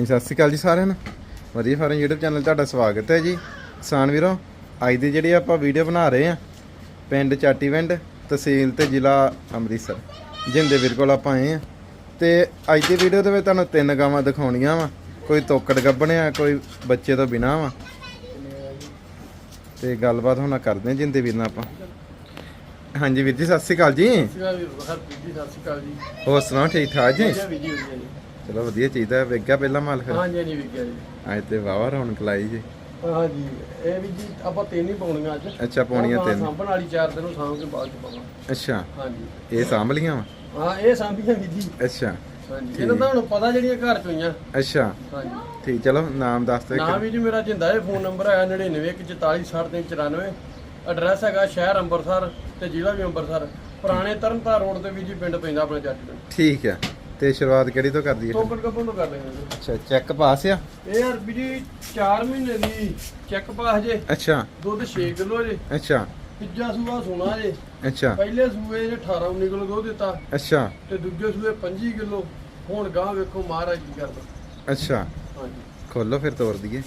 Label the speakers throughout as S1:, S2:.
S1: ਹਾਂਜੀ ਸਤਿ ਸ਼੍ਰੀ ਅਕਾਲ ਜੀ ਸਾਰਿਆਂ ਨੂੰ। ਵਧੀਆ ਫਾਰਮ YouTube ਚੈਨਲ ਤੁਹਾਡਾ ਸਵਾਗਤ ਹੈ ਜੀ। ਕਿਸਾਨ ਵੀਰੋ ਅੱਜ ਦੀ ਜਿਹੜੀ ਆਪਾਂ ਵੀਡੀਓ ਬਣਾ ਰਹੇ ਆ ਪਿੰਡ ਚਾਟੀਵਿੰਡ ਤਹਿਸੀਲ ਤੇ ਜ਼ਿਲ੍ਹਾ ਅੰਮ੍ਰਿਤਸਰ ਜਿੰਦੇ ਵੀਰ ਕੋਲ ਆਪਾਂ ਆਏ ਆ ਤੇ ਅੱਜ ਦੀ ਵੀਡੀਓ ਦੇ ਵਿੱਚ ਤੁਹਾਨੂੰ ਤਿੰਨ ਗਾਵਾਂ ਦਿਖਾਉਣੀਆਂ ਵਾ। ਕੋਈ ਤੋਕੜ ਗੱਬਣਿਆ ਕੋਈ ਬੱਚੇ ਤੋਂ ਬਿਨਾ ਵਾ। ਤੇ ਗੱਲਬਾਤ ਹੁਣ ਕਰਦੇ ਆ ਜਿੰਦੇ ਵੀਰ ਨਾਲ ਆਪਾਂ। ਹਾਂਜੀ ਵੀਰ ਜੀ ਸਤਿ ਸ਼੍ਰੀ ਅਕਾਲ ਜੀ।
S2: ਸਤਿ ਸ਼੍ਰੀ ਅਕਾਲ ਜੀ
S1: ਹੋਰ ਸੁਣਾਓ ਠੀਕ ਠਾਕ ਜੀ।
S2: ਵਧੀਆ
S1: ਚਲੋ ਵਧੀਆ ਚਾਹੀਦਾ ਵੇਖਿਆ ਪਹਿਲਾਂ ਮਾਲ ਫਿਰ
S2: ਹਾਂਜੀ ਹਾਂਜੀ ਵਿਗਿਆ ਜੀ।
S1: ਅੱਜ ਤੇ ਵਾਵਾ ਰੌਣਕ ਲਾਈ ਜੀ।
S2: ਹਾਂਜੀ ਇਹ ਵੀ ਜੀ ਆਪਾਂ ਤਿੰਨ ਹੀ ਪਾਉਣੀਆਂ ਅੱਜ।
S1: ਅੱਛਾ
S2: ਉਹ
S1: ਤਿੰਨ।
S2: ਸਾਂਭਣ ਵਾਲੀ ਚਾਰ ਦਿਨ ਨੂੰ ਸਾਂਭ ਕੇ ਬਾਅਦ ਚ ਪਾਵਾਂ
S1: ਅੱਛਾ।
S2: ਹਾਂਜੀ।
S1: ਇਹ ਸਾਂਭ ਲੀਆਂ ਵਾ?
S2: ਹਾਂ ਇਹ ਸਾਂਭੀਆਂ ਵੀ ਜੀ।
S1: ਅੱਛਾ।
S2: ਹਾਂਜੀ ਇਹਨਾਂ ਦਾ ਹੁਣ ਪਤਾ ਜਿਹੜੀਆਂ ਘਰ ਚ ਹੋਈਆਂ।
S1: ਅੱਛਾ।
S2: ਹਾਂਜੀ।
S1: ਠੀਕ ਚਲੋ ਨਾਮ ਦੱਸ ਦਿਓ
S2: ਨਾਮ। ਵੀ ਜੀ ਮੇਰਾ ਜਿੰਦਾ ਇਹ ਫੋਨ ਨੰਬਰ ਹੈ 9914469394 ਐਡਰੈਸ ਹੈਗਾ ਸ਼ਹਿਰ ਅੰਮ੍ਰਿਤਸਰ ਤੇ ਜ਼ਿਲ੍ਹਾ ਵੀ ਅੰਮ੍ਰਿਤਸਰ। ਪੁਰਾਣੇ ਤਰਨਤਾਰ ਰੋਡ ਤੇ ਵੀ ਜੀ ਪਿੰਡ ਪੈਂਦਾ ਆਪਣਾ ਜੱਟ ਪਿੰਡ।
S1: ਠੀਕ ਹੈ। ਤੇ ਸ਼ੁਰੂਆਤ ਕਿਹੜੀ ਤੋਂ ਕਰਦੀ ਹੈ?
S2: ਟੋਕਰ ਕੱਪੋਂ ਤੋਂ ਕਰ ਲੈਂਗੇ
S1: ਅੱਛਾ ਚੈੱਕ ਪਾਸ ਆ?
S2: ਇਹ ਯਾਰ ਵੀ ਜੀ 4 ਮਹੀਨੇ ਦੀ ਚੈੱਕ ਪਾਸ ਜੇ।
S1: ਅੱਛਾ।
S2: ਦੁੱਧ 6 ਕਿਲੋ ਜੇ।
S1: ਅੱਛਾ।
S2: ਤੀਜਾ ਸੂਆ ਸੋਨਾ ਜੇ।
S1: ਅੱਛਾ।
S2: ਪਹਿਲੇ ਸੂਏ ਜੇ 18 19 ਕਿਲੋ ਦੁੱਧ ਦਿੱਤਾ।
S1: ਅੱਛਾ।
S2: ਤੇ ਦੂਜੇ ਸੂਏ 25 ਕਿਲੋ। ਹੁਣ ਗਾਂ ਵੇਖੋ ਮਹਾਰਾਜ ਕੀ ਕਰਦਾ।
S1: ਅੱਛਾ।
S2: ਹਾਂਜੀ।
S1: ਖੋਲੋ ਫਿਰ ਤੋੜ ਦਈਏ।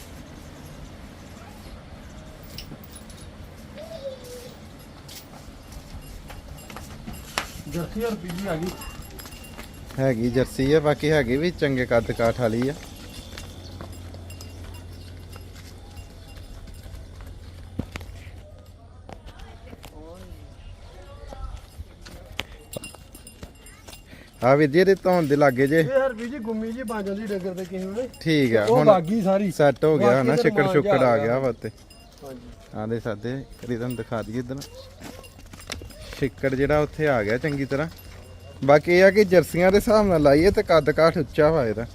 S2: ਜਰਸੀ ਪੀਜੀ ਆ ਗਈ।
S1: ਹੈਗੀ ਜਰਸੀ ਆ ਬਾਕੀ ਹੈਗੀ ਵੀ ਚੰਗੇ ਕੱਦ ਕਾਠ ਵਾਲੀ ਆ। ਆ ਵੀ ਜੀ ਦੇ ਧੌਣ ਦੇ ਲਾਗੇ ਜੇ।
S2: ਇਹ ਹਰ ਪੀਜੀ ਗੁੰਮੀ ਜੀ ਬਣ ਜਾਂਦੀ ਡੰਗਰ ਤੇ ਕਿਸੇ ਵੇਲੇ।
S1: ਠੀਕ ਆ
S2: ਉਹ
S1: ਹੁਣ
S2: ਬਾਗੀ ਸਾਰੀ।
S1: ਸੈੱਟ ਹੋ ਗਿਆ
S2: ਬਾਕੀ
S1: ਨਾ
S2: ਤਾਂ
S1: ਛਿੱਕੜ ਛੁੱਕੜ ਆ
S2: ਜਾ
S1: ਗਿਆ ਵਾ ਤੇ
S2: ਹਾਂਜੀ।
S1: ਆਂਦੇ ਸਾਦੇ ਕਰੀ ਤੁਹਾਨੂੰ ਦਿਖਾ ਦਈਏ ਇਧਰ। ਛਿੱਕੜ ਜਿਹੜਾ ਉੱਥੇ ਆ ਗਿਆ ਚੰਗੀ ਤਰ੍ਹਾਂ। ਬਾਕੀ ਇਹ ਆ ਕਿ ਜਰਸੀਆਂ ਦੇ ਹਿਸਾਬ ਨਾਲ ਲਾਈਏ ਤੇ ਕੱਦ ਕਾਠ ਉੱਚਾ ਵਾ ਇਹਦਾ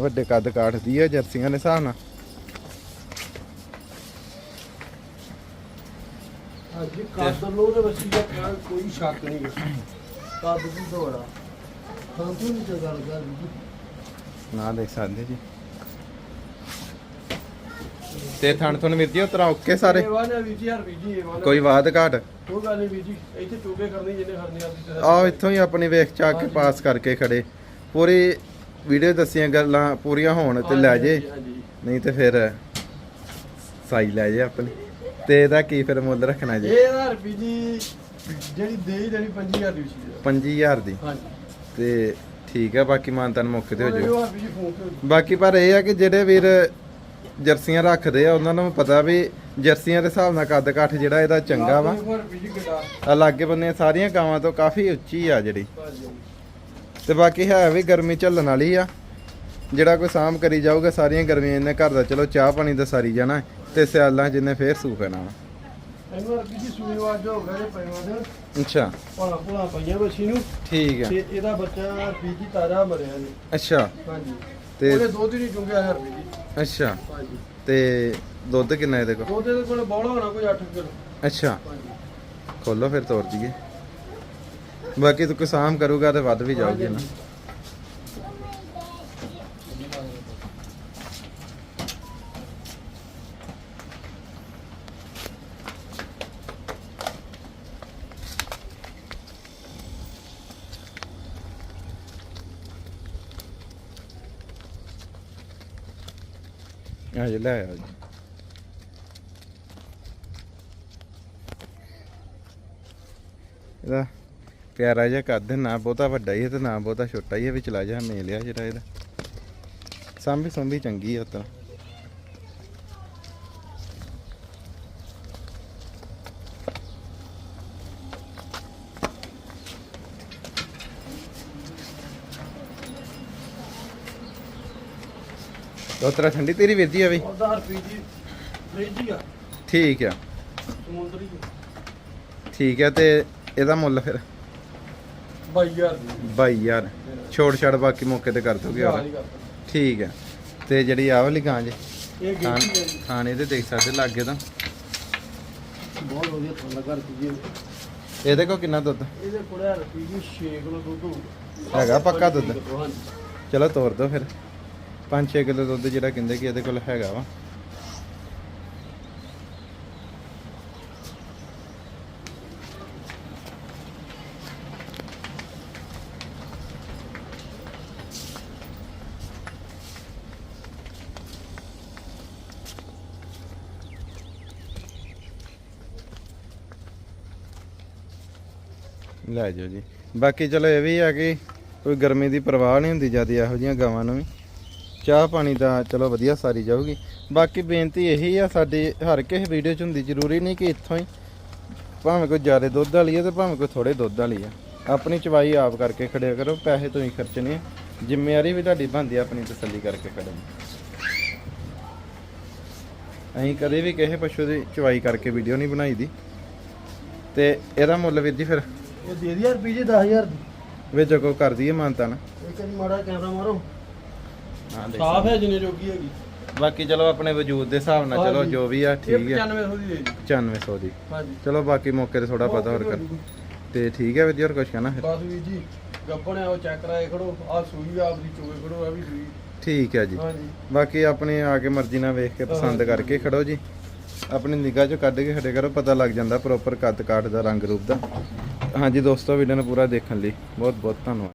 S1: ਵੱਡੇ ਕੱਦ ਕਾਠ ਦੀ ਹੈ ਜਰਸੀਆਂ ਦੇ ਹਿਸਾਬ ਨਾਲ।
S2: ਅੱਜ ਕਾਦਰ ਲੋ ਦੇ ਕਹਿਣ ਕੋਈ ਸ਼ੱਕ ਨਹੀਂ ਕੱਦ ਦੀ ਦੌੜਾ ਹਾਂ ਤੂੰ ਨਹੀਂ ਗੱਲ ਕਰ
S1: ਨਾ ਦੇਖ ਸਕਦੇ ਜੀ। ਤੇ ਥਣ ਥਣ ਵੀਰ ਜੀ ਉਤਰਾ ਓਕੇ ਸਾਰੇ?
S2: ਵਾਨਾ ਜੀ ਹਰ ਵਾਨਾ
S1: ਕੋਈ ਬਾਤ ਘਾਟ?
S2: ਕੋਈ ਗੱਲ ਨਹੀਂ ਵੀ ਜੀ ਇੱਥੇ ਟੂਕੇ ਕਰਨੀ ਜਿਹਨੇ ਕਰਨੀ ਆਪਦੀ ਤਰ੍ਹਾਂ
S1: ਆਓ ਇੱਥੋਂ ਹੀ ਆਪਣੀ ਵੇਖ ਚਾ ਕੇ ਪਾਸ ਕਰਕੇ ਖੜੇ। ਪੂਰੀ ਵੀਡੀਓ ਦੱਸੀਆਂ ਗੱਲਾਂ ਪੂਰੀਆਂ ਹੋਣ ਤੇ ਲੈ ਜੇ। ਨਹੀਂ ਤੇ ਫਿਰ ਸਾਈ ਲੈ ਜੇ ਆਪਣੀ। ਤੇ ਇਹਦਾ ਕੀ ਫਿਰ ਮੁੱਲ ਰੱਖਣਾ ਜੀ?
S2: ਇਹ ਨਾ ਰੁਪਈ ਜੀ ਜਿਹੜੀ ਦੇਈ ਦੇਣੀ 5000 ਦੀ ਸੀ
S1: 25000 ਦੀ।
S2: ਹਾਂਜੀ।
S1: ਤੇ ਠੀਕ ਹੈ ਬਾਕੀ ਮਾਨਤਨ ਮੌਕੇ ਤੇ ਹੋ ਜਾਓ। ਬਾਕੀ ਪਰ ਇਹ ਆ ਕਿ ਜਿਹੜੇ ਵੀਰ ਜਰਸੀਆਂ ਰੱਖਦੇ ਆ ਉਹਨਾਂ ਨੂੰ ਪਤਾ ਵੀ ਜਰਸੀਆਂ ਦੇ ਹਿਸਾਬ ਨਾਲ ਕੱਦ ਕਾਠ ਜਿਹੜਾ ਇਹਦਾ ਚੰਗਾ ਵਾ।
S2: ਰੁਪਈ ਜੀ ਗਡਾ।
S1: ਆ ਲਾਗੇ ਬੰਨੇ ਸਾਰੀਆਂ ਗਾਵਾਂ ਤੋਂ ਕਾਫੀ ਉੱਚੀ ਆ ਜਿਹੜੀ। ਤੇ ਬਾਕੀ ਹੈ ਵੀ ਗਰਮੀ ਝੱਲਣ ਵਾਲੀ ਆ। ਜਿਹੜਾ ਕੋਈ ਸਾਮ ਕਰੀ ਜਾਊਗਾ ਸਾਰੀਆਂ ਗਰਮੀਆਂ ਇਹਨੇ ਘਰ ਦਾ ਚਲੋ ਚਾਹ ਪਾਣੀ ਦਾ ਸਾਰੀ ਜਾਣਾ ਤੇ ਸਿਆਲਾਂ ਜਿੰਨੇ ਫੇਰ ਸੂ ਪੈਣਾ ਵਾ।
S2: ਇਹਨੂੰ ਰੁਪਈ ਜੀ ਸੂਈ ਵਾਜ ਹੋ ਗਿਆ ਜੇ ਪੈਵਾ ਦੇ।
S1: ਅੱਛਾ।
S2: ਭਾਲਾ ਭੁਲਾ ਪਈਆਂ ਬੱਚੀ ਨੂੰ।
S1: ਠੀਕ ਆ।
S2: ਤੇ ਇਹਦਾ ਬੱਚਾ ਰੁਪਈ ਜੀ ਤਾਜ਼ਾ ਮਰਿਆ ਜੀ।
S1: ਅੱਛਾ।
S2: ਹਾਂਜੀ।
S1: ਤੇ
S2: ਉਹਦੇ ਦੁੱਧ ਹੀ ਚੁੰਗਿਆ ਹੈ ਰੁਪਈ ਜੀ
S1: ਅੱਛਾ।
S2: ਹਾਂਜੀ
S1: ਤੇ ਦੁੱਧ ਕਿੰਨਾ ਇਹਦੇ ਕੋਲ?
S2: ਦੁੱਧ ਦੇ ਕੋਲ ਬੌਲਾ ਹੋਣਾ ਕੋਈ 8 ਕਿਲੋ।
S1: ਅੱਛਾ।
S2: ਹਾਂਜੀ।
S1: ਖੋਲੋ ਫਿਰ ਤੋੜ ਦਈਏ। ਬਾਕੀ ਤੂੰ ਕੋਈ ਸਾਮ ਕਰੂਗਾ ਤੇ ਵੱਧ ਵੀ ਜਾਊਗੀ ਨਾ। ਆ ਜੇ ਲੈ ਆ ਜੀ ਇਹਦਾ ਪਿਆਰਾ ਜਿਹਾ ਕੱਦ ਨਾ ਬਹੁਤਾ ਵੱਡਾ ਹੀ ਹੈ ਤੇ ਨਾ ਬਹੁਤਾ ਛੋਟਾ ਹੀ ਹੈ, ਵੀ ਚਲਾ ਜਾ ਮੇਲਿਆ ਜਿਹੜਾ ਇਹਦਾ। ਸਾਂਭੀ ਸੰਭੀ ਚੰਗੀ ਆ ਤਾਂ। ਦੋਤਰਾ ਠੰਡੀ ਤੇਰੀ ਵੀਰਦੀ ਆ ਵੀ?
S2: ਉਹਦਾ ਆ।
S1: ਠੀਕ ਆ।
S2: ਸਮੁੰਦਰੀ
S1: ਠੀਕ ਆ ਤੇ ਇਹਦਾ ਮੁੱਲ ਫਿਰ?
S2: 22000 ਦੀ
S1: 22000 ਛੋੜ ਛੜ ਬਾਕੀ ਮੌਕੇ ਤੇ ਕਰ ਦੋਗੇ ਹੋਰ। ਠੀਕ ਹੈ ਤੇ ਜਿਹੜੀ ਆਹ ਵਾਲੀ ਗਾਂ ਜੇ?
S2: ਇਹ
S1: ਦੇ ਦੇਖ ਸਕਦੇ ਲੱਗੇ ਤਾਂ।
S2: ਬਹੁਤ ਵਧੀਆ ਥੱਲਾ ਕਰ ਜੀ।
S1: ਇਹਦੇ ਕੋ ਕਿੰਨਾ ਦੁੱਧ?
S2: ਇਹਦੇ ਕੋਲ ਹੈ ਰੁਪਈ ਜੀ 6 ਕਿਲੋ ਦੁੱਧ।
S1: ਹੈਗਾ ਪੱਕਾ ਦੁੱਧ? ਚਲੋ ਤੋਰ ਦੋ ਫਿਰ। 5-6 ਕਿਲੋ ਦੁੱਧ ਜਿਹੜਾ ਕਹਿੰਦੇ ਕਿ ਇਹਦੇ ਕੋਲ ਹੈਗਾ ਵਾ। ਲੈ ਜਾਓ ਜੀ। ਬਾਕੀ ਚਲੋ ਇਹ ਵੀ ਆ ਕਿ ਕੋਈ ਗਰਮੀ ਦੀ ਪਰਵਾਹ ਨਹੀਂ ਹੁੰਦੀ ਜ਼ਿਆਦਾ ਇਹੋ ਜੀਆਂ ਗਾਵਾਂ ਨੂੰ ਵੀ। ਚਾਹ ਪਾਣੀ ਦਾ ਚਲੋ ਵਧੀਆ ਸਾਰੀ ਜਾਊਗੀ। ਬਾਕੀ ਬੇਨਤੀ ਇਹੀ ਆ ਸਾਡੀ ਹਰ ਕਿਸੇ ਵੀਡੀਓ 'ਚ ਹੁੰਦੀ ਜ਼ਰੂਰੀ ਨਹੀਂ ਕਿ ਇੱਥੋਂ ਹੀ ਭਾਵੇਂ ਕੋਈ ਜ਼ਿਆਦਾ ਦੁੱਧ ਵਾਲੀ ਹੈ ਤੇ ਭਾਵੇਂ ਕੋਈ ਥੋੜੇ ਦੁੱਧ ਵਾਲੀ ਆ। ਆਪਣੀ ਚਵਾਈ ਆਪ ਕਰਕੇ ਖੜਿਆ ਕਰੋ ਪੈਸੇ ਤੁਸੀਂ ਖਰਚਣੇ ਆ। ਜ਼ਿੰਮੇਵਾਰੀ ਵੀ ਤੁਹਾਡੀ ਬਣਦੀ ਆ ਆਪਣੀ ਤਸੱਲੀ ਕਰਕੇ ਖੜਨ ਅਸੀਂ ਕਦੇ ਵੀ ਕਿਸੇ ਪਸ਼ੂ ਦੀ ਚਵਾਈ ਕਰਕੇ ਵੀਡੀਓ ਨਹੀਂ ਬਣਾਈ ਦੀ। ਤੇ ਇਹਦਾ ਮੁੱਲ ਵੀਰ ਜੀ ਫਿਰ?
S2: ਇਹ ਦੇ ਦਿਆ ਰੁਪਏ ਜੀ 10000 ਦੀ।
S1: ਵਿੱਚ ਕੋ ਕਰ ਦਈਏ ਮਾਨਤਾ ਨਾ
S2: ਇੱਕ ਵਾਰੀ ਮਾੜਾ ਕੈਮਰਾ ਮਾਰੋ।
S1: ਹਾਂ
S2: ਸਾਫ਼ ਹੈ ਜਿੰਨੇ ਜੋਗੀ ਹੈਗੀ।
S1: ਬਾਕੀ ਚਲੋ ਆਪਣੇ ਵਜੂਦ ਦੇ ਹਿਸਾਬ ਨਾਲ ਚਲੋ। ਜੋ ਵੀ ਆ ਠੀਕ ਆ।
S2: 9500 ਦੀ ਦੇ ਜੀ।
S1: 9500 ਦੀ।
S2: ਹਾਂਜੀ।
S1: ਚਲੋ ਬਾਕੀ ਮੌਕੇ ਤੇ ਥੋੜਾ ਪਤਾ ਹੋਰ ਕਰ। ਤੇ ਠੀਕ ਹੈ ਵੀਰ ਜੀ ਹੋਰ ਕਹਿਣਾ ਫਿਰ?
S2: ਬਸ ਵੀ ਜੀ ਗੱਪਣ ਉਹ ਚੈੱਕ ਕਰਾਏ ਖੜੋ। ਆ ਸੂਈ ਆਪਦੀ ਚੋਏ ਖੜੋ ਆ ਵੀ ਸੂਈ।
S1: ਠੀਕ ਹੈ ਜੀ।
S2: ਹਾਂਜੀ।
S1: ਬਾਕੀ ਆਪਣੇ ਆ ਕੇ ਮਰਜ਼ੀ ਨਾਲ ਵੇਖ ਕੇ ਪਸੰਦ ਕਰਕੇ ਖੜੋ ਜੀ। ਆਪਣੀ ਨਿਗਾਹ ਚੋਂ ਕੱਢ ਕੇ ਖੜੇ ਕਰੋ ਪਤਾ ਲੱਗ ਜਾਂਦਾ ਪ੍ਰੋਪਰ ਕੱਦ ਕਾਠ ਦਾ ਰੰਗ ਰੂਪ ਦਾ। ਹਾਂਜੀ ਦੋਸਤੋ ਵੀਡੀਓ ਨੂੰ ਪੂਰਾ ਦੇਖਣ ਲਈ ਬਹੁਤ ਬਹੁਤ ਧੰਨਵਾਦ।